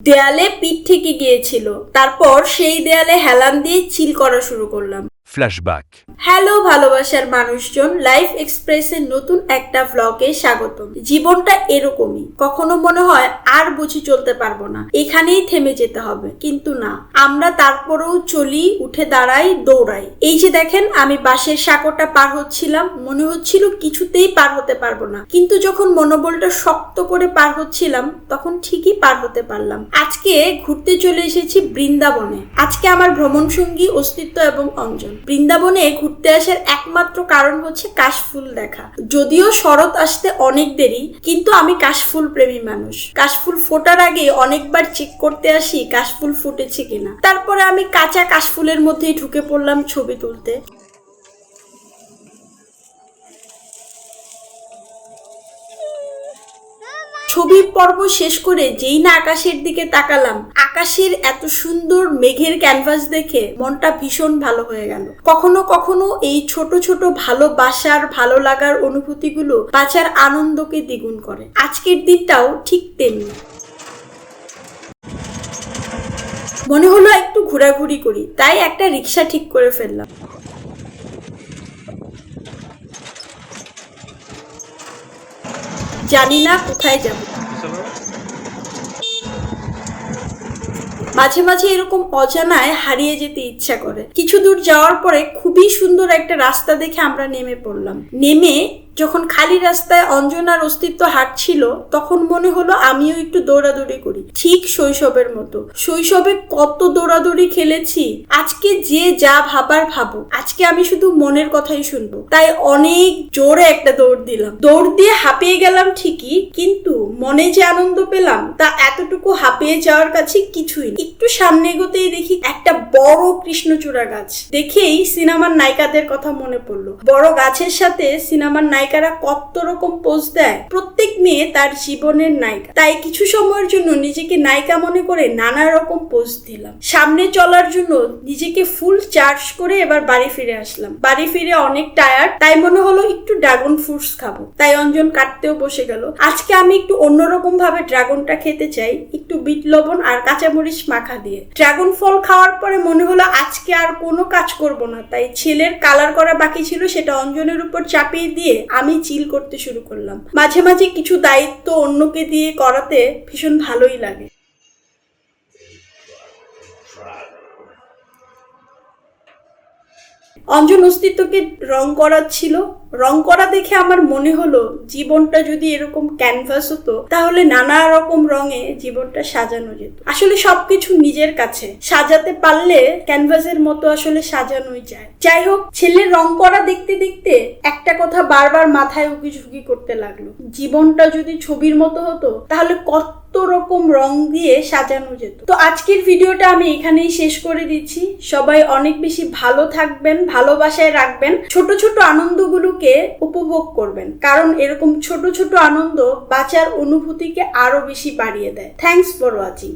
দেয়ালে পিঠ ঠেকে গিয়েছিল। তারপর সেই দেয়ালে হেলান দিয়ে চিল করা শুরু করলাম। Flashback. হ্যালো ভালোবাসার মানুষজন লাইফ এক্সপ্রেসের নতুন একটা ভ্লগে স্বাগত জীবনটা এরকমই, কখনো মনে হয় আর বুঝি চলতে পারব না। এখানেই থেমে যেতে হবে, কিন্তু না। আমরা তারপরেও চলি, উঠে দাঁড়াই, দৌড়াই। এই যে দেখেন, আমি বাসের সাঁকোটা পার হচ্ছিলাম, মনে হচ্ছিল কিছুতেই পার হতে পারব না। কিন্তু যখন মনোবলটা শক্ত করে পার হচ্ছিলাম, তখন ঠিকই পার হতে পারলাম। আজকে ঘুরতে চলে এসেছি বৃন্দাবনে। আজকে আমার ভ্রমণ সঙ্গী অস্তিত্ব এবং অঞ্জন। বৃন্দাবনে ঘুরতে আসার একমাত্র কারণ হচ্ছে কাশফুল দেখা। যদিও শরৎ আসতে অনেক দেরি, কিন্তু আমি কাশফুল প্রেমী মানুষ। কাশফুল ফোটার আগে অনেকবার চেক করতে আসি কাশফুল ফুটেছে কিনা। তারপরে আমি কাঁচা কাশফুলের মধ্যেই ঢুকে পড়লাম ছবি তুলতে। ছবির পর্ব শেষ করে যেই না আকাশের দিকে তাকালাম, আকাশের এত সুন্দর মেঘের ক্যানভাস দেখে মনটা ভীষণ ভালো হয়ে গেল। কখনো কখনো এই ছোট ছোট ভালোবাসার ভালো লাগার অনুভূতিগুলো বাঁচার আনন্দকে দ্বিগুণ করে। আজকের দিনটাও ঠিক তেমনি। মনে হলো একটু ঘোরাঘুরি করি, তাই একটা রিক্সা ঠিক করে ফেললাম। জানি না কোথায় যাব। মাঝে মাঝে এরকম অজানায় হারিয়ে যেতে ইচ্ছা করে। কিছু দূর যাওয়ার পরে খুবই সুন্দর একটা রাস্তা দেখে আমরা নেমে পড়লাম। নেমে যখন খালি রাস্তায় অঞ্জনার অস্তিত্ব হাঁটছিল, তখন মনে হলো আমিও একটু দৌড়াদৌড়ি করি। ঠিক শৈশবের মতো। শৈশবে কত দৌড়াদৌড়ি খেলেছি, আজকে যে যা ভাবার ভাবো আজকে আমি শুধু মনের কথাই শুনব। তাই অনেক জোরে একটা দৌড় দিলাম। দৌড় দিয়ে হাঁপিয়ে গেলাম ঠিকই, কিন্তু মনে যে আনন্দ পেলাম, তা এতটুকু হাঁপিয়ে যাওয়ার কাছে কিছুই। একটু সামনে এগোতেই দেখি একটা বড় কৃষ্ণচূড়া গাছ। দেখেই সিনেমার নায়িকাদের কথা মনে পড়ল। বড় গাছের সাথে সিনেমার নায়িকারা কত রকম পোজ দেয়। প্রত্যেক মেয়ে তার জীবনের নায়িকা। তাই কিছু সময়ের জন্য নিজেকে নায়িকা মনে করে নানা রকম পোজ দিলাম। সামনে চলার জন্য নিজেকে ফুল চার্জ করে এবার বাড়ি ফিরে আসলাম। বাড়ি ফিরে অনেক টায়ার্ড তাই মনে হলো একটু ড্রাগন ফ্রুটস খাব। তাই অঞ্জন কাটতেও বসে গেল। আজকে আমি একটু অন্যরকম ভাবে ড্রাগনটা খেতে চাই। একটু বিট লবণ আর কাঁচামরিচ মাখা দিয়ে। ড্রাগন ফল খাওয়ার পরে মনে হলো আজকে আর কোনো কাজ করব না, তাই ছেলের কালার করা বাকি ছিল সেটা অঞ্জনের উপর চাপিয়ে দিয়ে আমি চিল করতে শুরু করলাম। মাঝে মাঝে কিছু দায়িত্ব অন্যকে দিয়ে করাতে ভীষণ ভালোই লাগে। অঞ্জন অস্তিত্বকে রং করা ছিল। রং করা দেখে আমার মনে হলো, জীবনটা যদি এরকম ক্যানভাস হতো, তাহলে নানা রকম রঙে জীবনটা সাজানো যেত। আসলে সবকিছু নিজের কাছে। সাজাতে পারলে ক্যানভাসের মতো আসলে সাজানোই যায়। যাই হোক ছেলে রং করা দেখতে দেখতে একটা কথা বারবার মাথায় উকি ঝুঁকি করতে লাগল। জীবনটা যদি ছবির মতো হতো, তাহলে কত রকম রং দিয়ে সাজানো যেত। তো আজকের ভিডিওটা আমি এখানেই শেষ করে দিচ্ছি। সবাই অনেক বেশি ভালো থাকবেন, ভালোবাসায় রাখবেন, ছোট ছোট আনন্দগুলোকে উপভোগ করবেন। কারণ এরকম ছোট ছোট আনন্দ বাঁচার অনুভূতিকে আরও বেশি বাড়িয়ে দেয়। Thanks for watching